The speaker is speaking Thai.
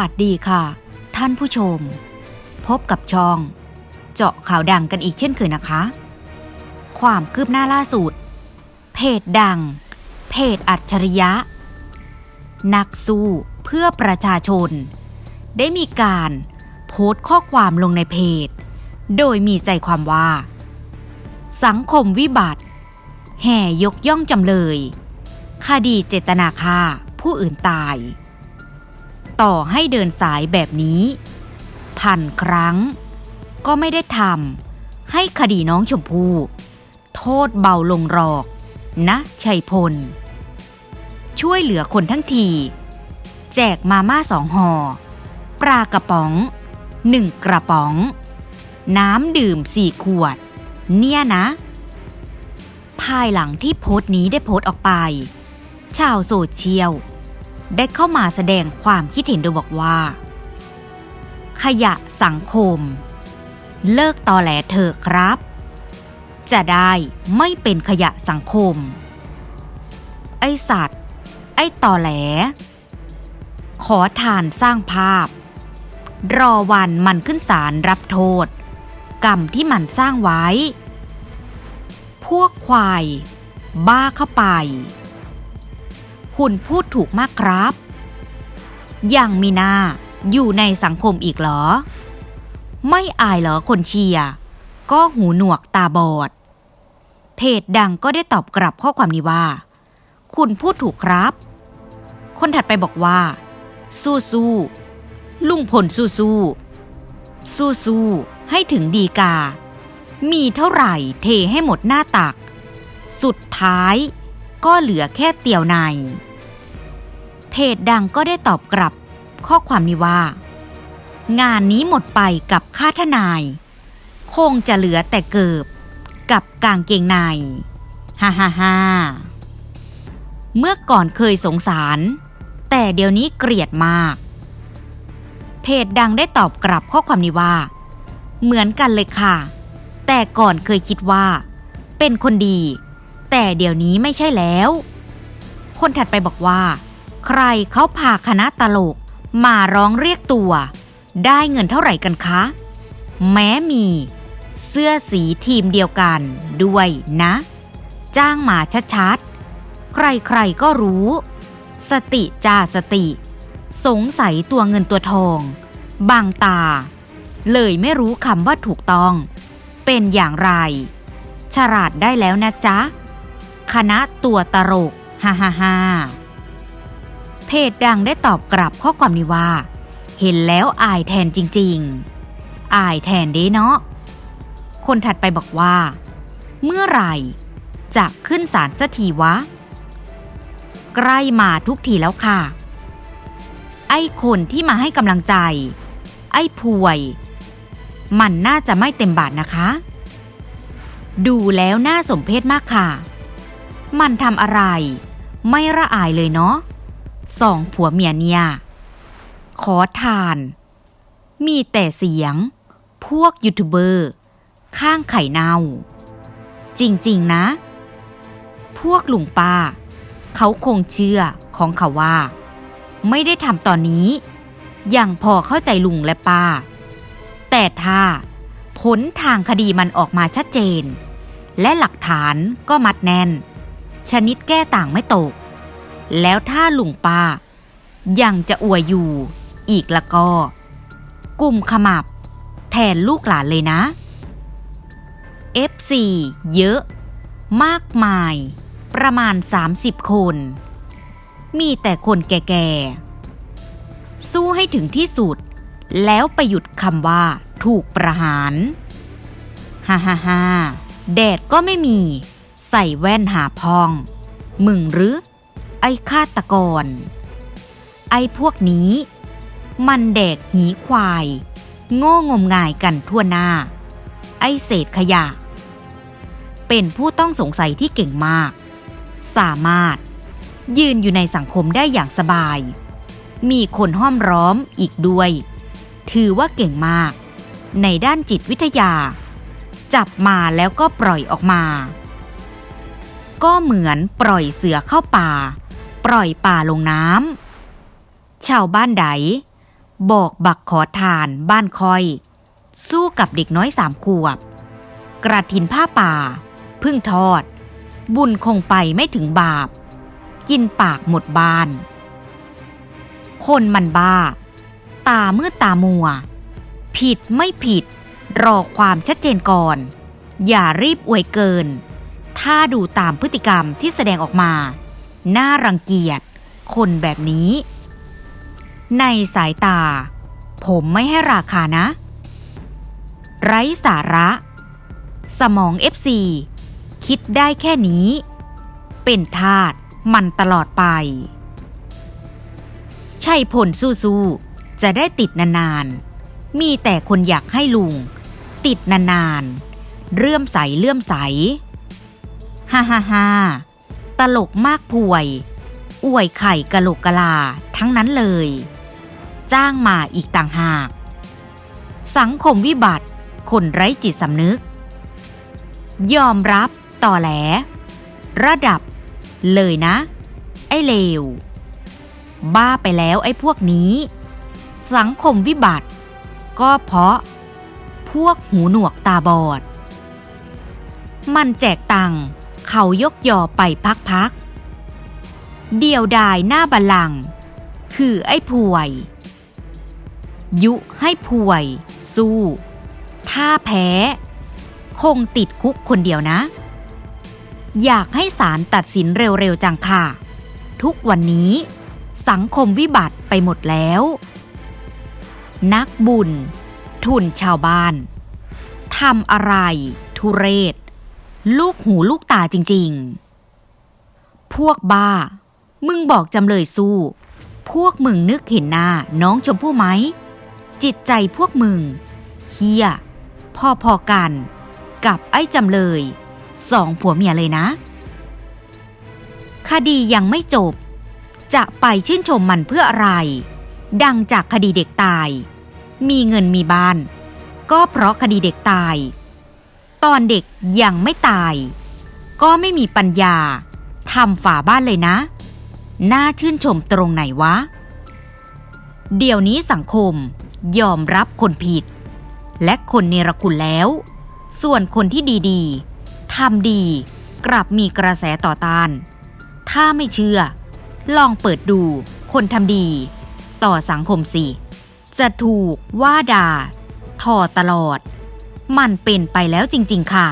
วัสดีค่ะ ท่านผู้ชม พบกับช่อง เจาะข่าวดังกันอีกเช่นเคยนะคะ ความคืบหน้าล่าสุด เพจดัง เพจอัจฉริยะ นักสู้เพื่อประชาชน ได้มีการโพสต์ข้อความลงในเพจ โดยมีใจความว่า สังคมวิบัติ แห่ยกย่องจำเลย คดีเจตนาฆ่าผู้อื่นตาย ต่อให้เดินสายแบบนี้พันครั้ง ก็ไม่ได้ทำให้คดีน้องชมพู่โทษเบาลงหรอก นะชัยพล ช่วยเหลือคนทั้งที แจกมาม่าสองห่อปลากระป๋องหนึ่งกระป๋อง น้ำดื่มสี่ขวด เนี่ยนะ ภายหลังที่โพสต์นี้ได้โพสต์ออกไป ชาวโซเชียล ได้เข้ามาแสดงความคิดเห็นโดยบอกว่า ขยะสังคม เลิกตอแหลเถอะครับ จะได้ไม่เป็นขยะสังคม ไอสัตว์ ไอตอแหล ขอทานสร้างภาพ รอวันมันขึ้นศาลรับโทษ กรรมที่มันสร้างไว้ พวกควาย บ้าเข้าไป คุณพูดถูกมากครับยังมีหน้าอยู่ในสังคมอีกเหรอ ไม่อายเหรอคนเชียร์ก็หูหนวกตาบอด เพจดังก็ได้ตอบกลับข้อความนี้ว่า คุณพูดถูกครับ คนถัดไปบอกว่า สู้สู้ๆลุงพลสู้สู้ๆสู้สู้ๆให้ถึงดีกา มีเท่าไหร่เทให้หมดหน้าตัก สุดท้ายก็เหลือแค่เตียวใน ดังก็ได้ตอบกลับ ข้อความนี้ว่า งานนี้หมดไปกับค่าทนาย คงจะเหลือแต่เกิบ กับกางเกงในฮ่าฮ่าฮ่าเมื่อก่อนเคยสงสาร แต่เดี๋ยวนี้เกลียดมาก เพจดังได้ตอบกลับข้อความนี้ว่า เหมือนกันเลยค่ะ แต่ก่อนเคยคิดว่า เป็นคนดี แต่เดี๋ยวนี้ไม่ใช่แล้ว คนถัดไปบอกว่า ใครเขาพาคณะตลก มาร้องเรียกตัว ได้เงินเท่าไหร่กันคะ แม้มี เสื้อสีทีมเดียวกันด้วยนะ จ้างมาชัดๆ ใครๆก็รู้ สติจ่าสติ สงสัยตัวเงินตัวทอง บางตา เลยไม่รู้คำว่าถูกต้อง เป็นอย่างไร ฉลาดได้แล้วนะจ๊ะ คณะตัวตลกฮ่าฮ่าฮ่า เพจดังได้ตอบกลับข้อความนี้ว่า เห็นแล้วอายแทนจริง ๆ อายแทนเด้เนาะ คนถัดไปบอกว่า เมื่อไหร่ จะขึ้นศาลสักทีวะ ใกล้มาทุกทีแล้วค่ะ ไอ้คนที่มาให้กำลังใจ ไอ้พวย มันน่าจะไม่เต็มบาทนะคะ ดูแล้วน่าสมเพชมากค่ะ มันทำอะไร ไม่ระอายเลยเนาะ สองผัวเมียเนี่ย ขอทาน มีแต่เสียง พวกยูทูบเบอร์ ข้างไข่เน่า จริงๆนะ พวกลุงป้า เขาคงเชื่อของเขาว่า ไม่ได้ทำตอนนี้ อยังพอเข้าใจลุงและป้า แต่ถ้าผลทางคดีมันออกมาชัดเจน และหลักฐานก็มัดแน่น ชนิดแก้ต่างไม่ตก แล้วถ้าลุงป้ายังจะอวยอยู่ อีกละก็กลุ่มขมับ แทนลูกหลานเลยนะ FC เยอะ มากมาย ประมาณ 30 คน มีแต่คนแก่ๆ สู้ให้ถึงที่สุด แล้วไปหยุดคำว่า ถูกประหาร ฮ่าฮ่าฮ่าแดดก็ไม่มี ใส่แว่นหาพอง มึงหรือ ฆาตกร ไอ้พวกนี้ มันแดกหีควาย โง่งมงายกันทั่วหน้า ไอ้เศษขยะ เป็นผู้ต้องสงสัยที่เก่งมาก สามารถยืนอยู่ในสังคมได้อย่างสบาย มีคนห้อมร้อมอีกด้วย ถือว่าเก่งมาก ในด้านจิตวิทยา จับมาแล้วก็ปล่อยออกมา ก็เหมือนปล่อยเสือเข้าป่า ปล่อยป่าลงน้ำชาวบ้านใดบอกบักขอทานบ้านคอย สู้กับเด็กน้อยสามขวบ กระถินผ้าป่า พึ่งทอด บุญคงไปไม่ถึงบาป กินปากหมดบาน คนมันบ้า ตามืดตามัว ผิดไม่ผิด รอความชัดเจนก่อน อย่ารีบอวยเกิน ถ้าดูตามพฤติกรรมที่แสดงออกมา น่ารังเกียจ คนแบบนี้ ในสายตา ผมไม่ให้ราคานะ ไร้สาระ สมอง FC คิดได้แค่นี้ เป็นทาสมันตลอดไป ใช่ผลสู้ๆจะได้ติดนานๆ มีแต่คนอยากให้ลุง ติดนานๆ เรื่อมใสเลื่อมใส ฮ่าฮ่าฮ่า ตลกมากป่วย อวยไข่กะโหลกกะลาทั้งนั้นเลย จ้างมาอีกต่างหาก สังคมวิบัติ คนไร้จิตสำนึก ยอมรับต่อแหล ระดับ เลยนะ ไอ้เลว บ้าไปแล้วไอ้พวกนี้ สังคมวิบัติ ก็เพราะ พวกหูหนวกตาบอด มันแจกตังค์ เขายกยอไปพักๆ เดียวดายหน้าบัลลัง คือไอ้ป่วย ยุให้ป่วย สู้ ถ้าแพ้ คงติดคุกคนเดียวนะ อยากให้ศาลตัดสินเร็วๆจังค่ะ ทุกวันนี้ สังคมวิบัติไปหมดแล้ว นักบุญ ทุนชาวบ้านทำอะไร ทุเรศ ลูกหูลูกตาจริงๆ พวกบ้า มึงบอกจำเลยสู้ พวกมึงนึกเห็นหน้าน้องชมพู่ไหม จิตใจพวกมึงเฮียพอๆกัน กับไอ้จำเลยสองผัวเมียเลยนะ คดียังไม่จบ จะไปชื่นชมมันเพื่ออะไร ดังจากคดีเด็กตาย มีเงินมีบ้าน ก็เพราะคดีเด็กตาย ตอนเด็กยังไม่ตาย ก็ไม่มีปัญญาทำฝาบ้านเลยนะ น่าชื่นชมตรงไหนวะ เดี๋ยวนี้สังคมยอมรับคนผิด และคนเนรคุณแล้ว ส่วนคนที่ดีๆทำดีกลับมีกระแสต่อต้าน ถ้าไม่เชื่อ ลองเปิดดูคนทำดี ต่อสังคมสิ จะถูกว่าด่าทอตลอด มันเป็นไปแล้วจริง ๆ ค่ะ